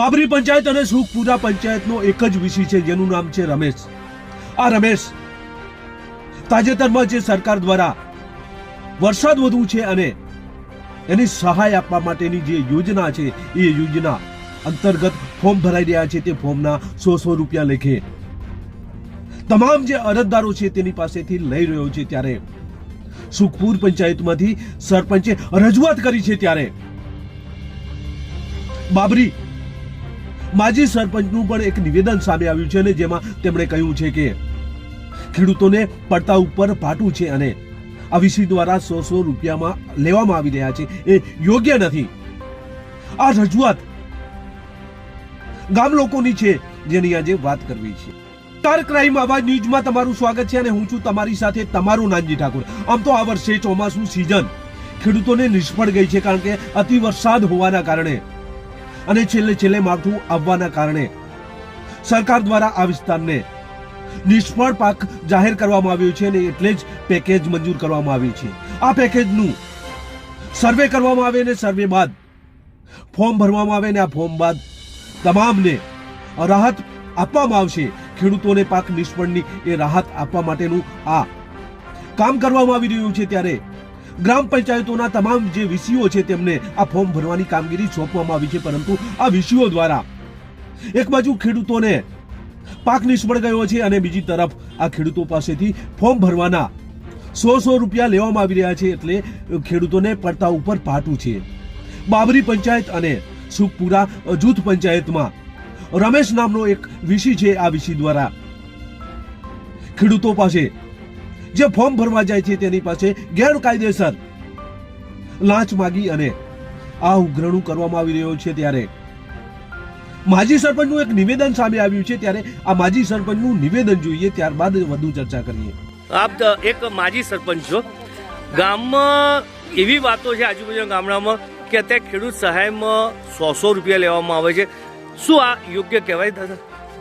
બાબરી પંચાયત અને સુખપુરા પંચાયતનો એક જ વિષય છે, જેનું નામ છે રમેશ. આ રમેશ તાજેતરમાં જે સરકાર દ્વારા વરસાદ વધુ છે અને એની સહાય આપવા માટેની જે યોજના છે, એ યોજના અંતર્ગત ફોર્મ ભરાઈ રહ્યા છે, તે ફોર્મના સો સો રૂપિયા લેખે. તમામ જે અરજદારો છે, તેની પાસેથી લઈ રહ્યો છે ત્યારે સુખપુર પંચાયતમાંથી સરપંચે રજૂઆત કરી છે ત્યારે. બાબરી માજી સરપંચનું પણ એક નિવેદન સામે આવ્યું છે અને જેમાં તેમણે કહ્યું છે કે ખેડૂતોને પડતા ઉપર પાટું છે અને અવિસી દ્વારા સો સો રૂપિયામાં લેવામાં આવી રહ્યા છે. એ યોગ્ય નથી. આ રજૂઆત ગામ લોકોની છે જેની આજે વાત કરવી છે. સ્ટાર ક્રાઇમ આવાજ ન્યૂઝમાં તમારું સ્વાગત છે અને હું છું તમારી સાથે તમારું નાનજી ઠાકોર. આમ તો આ વર્ષે ચોમાસું સિઝન ખેડૂતોને નિષ્ફળ ગઈ છે કારણ કે અતિ વરસાદ હોવાના કારણે અને છેલ્લે છેલ્લે માવઠું આવવાના કારણે સરકાર દ્વારા આ વિસ્તારને નિષ્ફળ પાક જાહેર કરવામાં આવ્યો છે અને એટલે જ પેકેજ મંજૂર કરવામાં આવ્યું છે. આ પેકેજનું સર્વે કરવામાં આવે અને સર્વે બાદ ફોર્મ ભરવામાં આવે અને આ ફોર્મ બાદ તમામને રાહત આપવામાં આવશે. ખેડૂતોને પાક નિષ્ફળની એ રાહત આપવા માટેનું આ કામ કરવામાં આવી રહ્યું છે ત્યારે ગ્રામ પંચાયતોના તમામ જે વિષયો છે તેમને આ ફોર્મ ભરવાની કામગીરી સોંપવામાં આવી છે, પરંતુ આ વિષયો દ્વારા એક બાજુ ખેડૂતોને પાક નિષ્ફળ ગયો છે અને બીજી તરફ આ ખેડૂતો પાસેથી ફોર્મ ભરવાના સો સો રૂપિયા લેવામાં આવી રહ્યા છે એટલે ખેડૂતોને પડતા ઉપર પાટું છે. બાબરી પંચાયત અને સુખપુરા જૂથ પંચાયતમાં રમેશ નામનો એક વિષય છે, આ વિષય દ્વારા ખેડૂતો પાસે જે ફોર્મ ભરવા જાય છે તેની પાસે ગેરકાયદેસર લાંચ માગી અને આ ઉઘરાણું કરવામાં આવી રહ્યો છે ત્યારે માજી સરપંચનું એક નિવેદન સામે આવ્યું છે ત્યારે આ માજી સરપંચનું નિવેદન જોઈએ ત્યારબાદ વધુ ચર્ચા કરીએ. આપ ત- એક માજી સરપંચ છો. ગામમાં એવી વાતો છે આજુબાજુના ગામડામાં કે અત્યારે ખેડૂત સહાયમાં સો સો રૂપિયા લેવામાં આવે છે. શું આ યોગ્ય કહેવાય દાદા?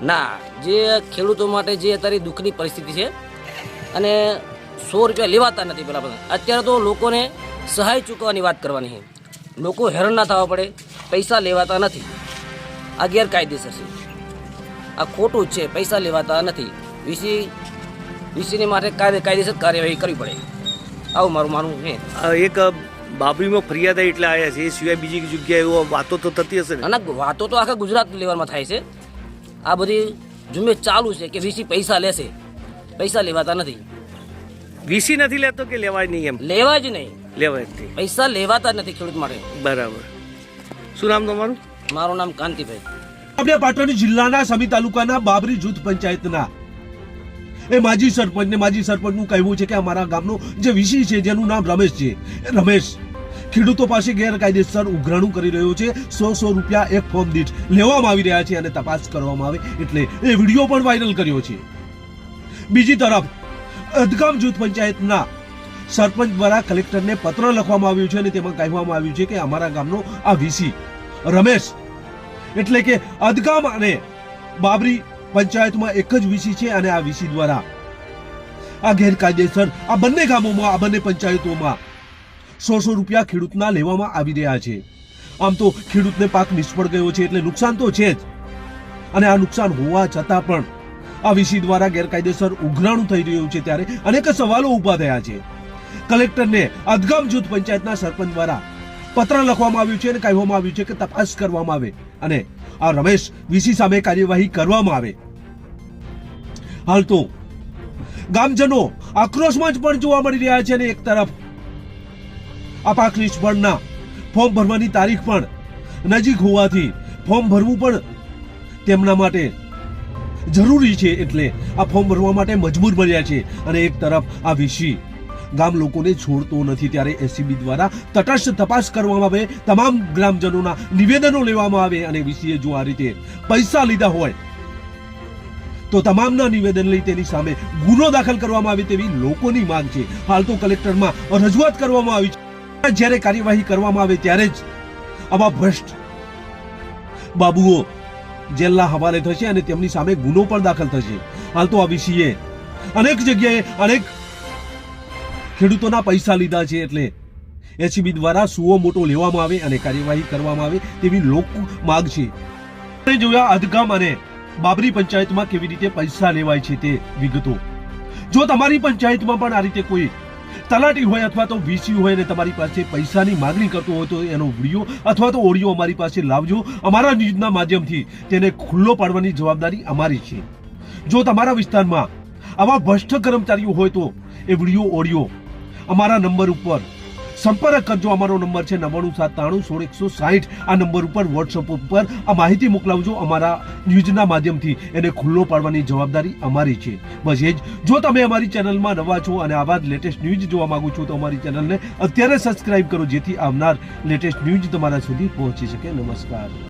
ના જે ખેડૂતો માટે જે અત્યારે દુઃખની પરિસ્થિતિ છે અને સો રૂપિયા લેવાતા નથી પેલા બધા. અત્યારે તો લોકોને સહાય ચૂકવવાની વાત કરવાની છે. લોકો હેરાન ના થવા પડે પૈસા લેવાતા નથી. આ ગેરકાયદેસર છે. આ ખોટું જ છે પૈસા લેવાતા નથી. વીસી વીસીને માટે કાયદે કાયદેસર કાર્યવાહી કરવી પડે. આવું મારું માનવું છે. એક બાબરીમાં ફરિયાદ એટલે આવ્યા છે. એ સિવાય બીજી જગ્યાએ એવો વાતો તો થતી હશે ને? અને વાતો તો આખા ગુજરાત લેવલમાં થાય છે. આ બધી ઝુંબેશ ચાલુ છે કે વીસી પૈસા લેશે. પૈસા લેવાતા નથી. વીસી નથી લેતો કે લેવાય નહીં એમ? લેવા જ નહીં. લેવાય જ નહીં. પૈસા લેવાતા નથી ખેડૂત માટે. બરાબર. શું નામ તમારું? મારું નામ કાંતિભાઈ. આપણે પાટણ જિલ્લાના સમી તાલુકાના બાબરી જૂથ પંચાયતના. એ માજી સરપંચ ને માજી સરપંચનું કહેવું છે કે અમારા ગામનો જે વિષય છે જેનું નામ રમેશ છે. રમેશ ખેડૂતો પાસે ગેરકાયદેસર ઉઘરાણું કરી રહ્યો છે. સો સો રૂપિયા એક ફોર્મ દીઠ લેવામાં આવી રહ્યા છે અને તપાસ કરવામાં આવે. એટલે એ વીડિયો પણ વાયરલ કર્યો છે. બીજી તરફ, અધગામ જૂથ પંચાયતના સરપંચ દ્વારા કલેક્ટરને પત્ર લખવામાં આવ્યું છે અને તેમાં કહેવામાં આવ્યું છે કે અમારા ગામનો આ વીસી રમેશ એટલે કે અધગામ અને બાબરી પંચાયતમાં એક જ વીસી છે અને આ વીસી દ્વારા આ ગેરકાયદેસર આ બંને ગામોમાં, આ બંને પંચાયતોમાં સો સો રૂપિયા ખેડૂતના લેવામાં આવી રહ્યા છે. આમ તો ખેડૂતને પાક નિષ્ફળ ગયો છે એટલે નુકસાન તો છે જ. અને આ નુકસાન હોવા છતાં પણ આ વીસી દ્વારા ગેરકાયદેસર ઉઘરાણું થઈ રહ્યું છે ત્યારે અનેક સવાલો ઊભા થયા છે. કલેક્ટરને અદગામ જૂથ પંચાયતના સરપંચ દ્વારા પત્ર લખવામાં આવ્યું છે અને કહેવામાં આવ્યું છે કે તપાસ કરવામાં આવે અને આ રમેશ વીસી સામે કાર્યવાહી કરવામાં આવે. હાલ તો ગામજનો આક્રોશમાં જ પણ જોવા મળી રહ્યા છે અને એક તરફ આ પાક નિષ્ફળના ફોર્મ ભરવાની તારીખ પણ નજીક હોવાથી ફોર્મ ભરવું પણ તેમના માટે જરૂરી છે એટલે આ ફોર્મ ભરવા માટે મજબૂર બન્યા છે. અને એક તરફ આ વિષય ગામ લોકોને છોડતો નથી ત્યારે એસીબી દ્વારા તટસ્થ તપાસ કરવામાં આવે, તમામ ગ્રામજનોના નિવેદનો લેવામાં આવે અને વિષયે જો આ રીતે પૈસા લીધા હોય, તો તમામના નિવેદન લઈ તેની સામે ગુનો દાખલ કરવામાં આવે તેવી લોકોની માંગ છે. હાલ તો કલેક્ટરમાં રજૂઆત કરવામાં આવી છે. જ્યારે કાર્યવાહી કરવામાં આવે ત્યારે જ આવા ભ્રષ્ટ બાબુઓ જેલના હવાલે થશે અને તેમની સામે ગુનો પણ દાખલ થશે. હાલ તો આ વિષયે અનેક જગ્યાએ અનેક ખેડૂતોના પૈસા લીધા છે એટલે એસીબી દ્વારા સુઓ મોટો લેવામાં આવે અને કાર્યવાહી કરવામાં આવે તેવી લોક માગ છે. જોયા અધગામ અને બાબરી પંચાયતમાં કેવી રીતે પૈસા લેવાય છે તે વિગતો. જો તમારી પંચાયતમાં પણ આ રીતે કોઈ તલાટી હોય અથવા તો વીસી હોય ને તમારી પાસે પૈસાની માગણી કરતો હોય તો એનો વીડિયો અથવા તો ઓડિયો અમારી પાસે લાવજો. અમારા ન્યૂઝના માધ્યમથી તેને ખુલ્લો પાડવાની જવાબદારી અમારી છે. જો તમારા વિસ્તારમાં આવા ભ્રષ્ટ કર્મચારીઓ હોય તો એ વીડિયો, ઓડિયો અમારા નંબર ઉપર સંપર્ક કરજો. અમારો નંબર છે નવ્વાણું સાત ત્રાણું સોળ એકસો સાહીઠ આ નંબર ઉપર વોટ્સઅપ ઉપર આ માહિતી મોકલાવજો અમારા ન્યૂઝના માધ્યમથી. એને ખુલ્લો પાડવાની જવાબદારી અમારી છે. બસ એ જ. જો તમે અમારી ચેનલમાં નવા છો અને આવા જ લેટેસ્ટ ન્યૂઝ જોવા માગો છો તો અમારી ચેનલને અત્યારે સબસ્ક્રાઇબ કરો, જેથી આવનાર લેટેસ્ટ ન્યૂઝ તમારા સુધી પહોંચી શકે. નમસ્કાર.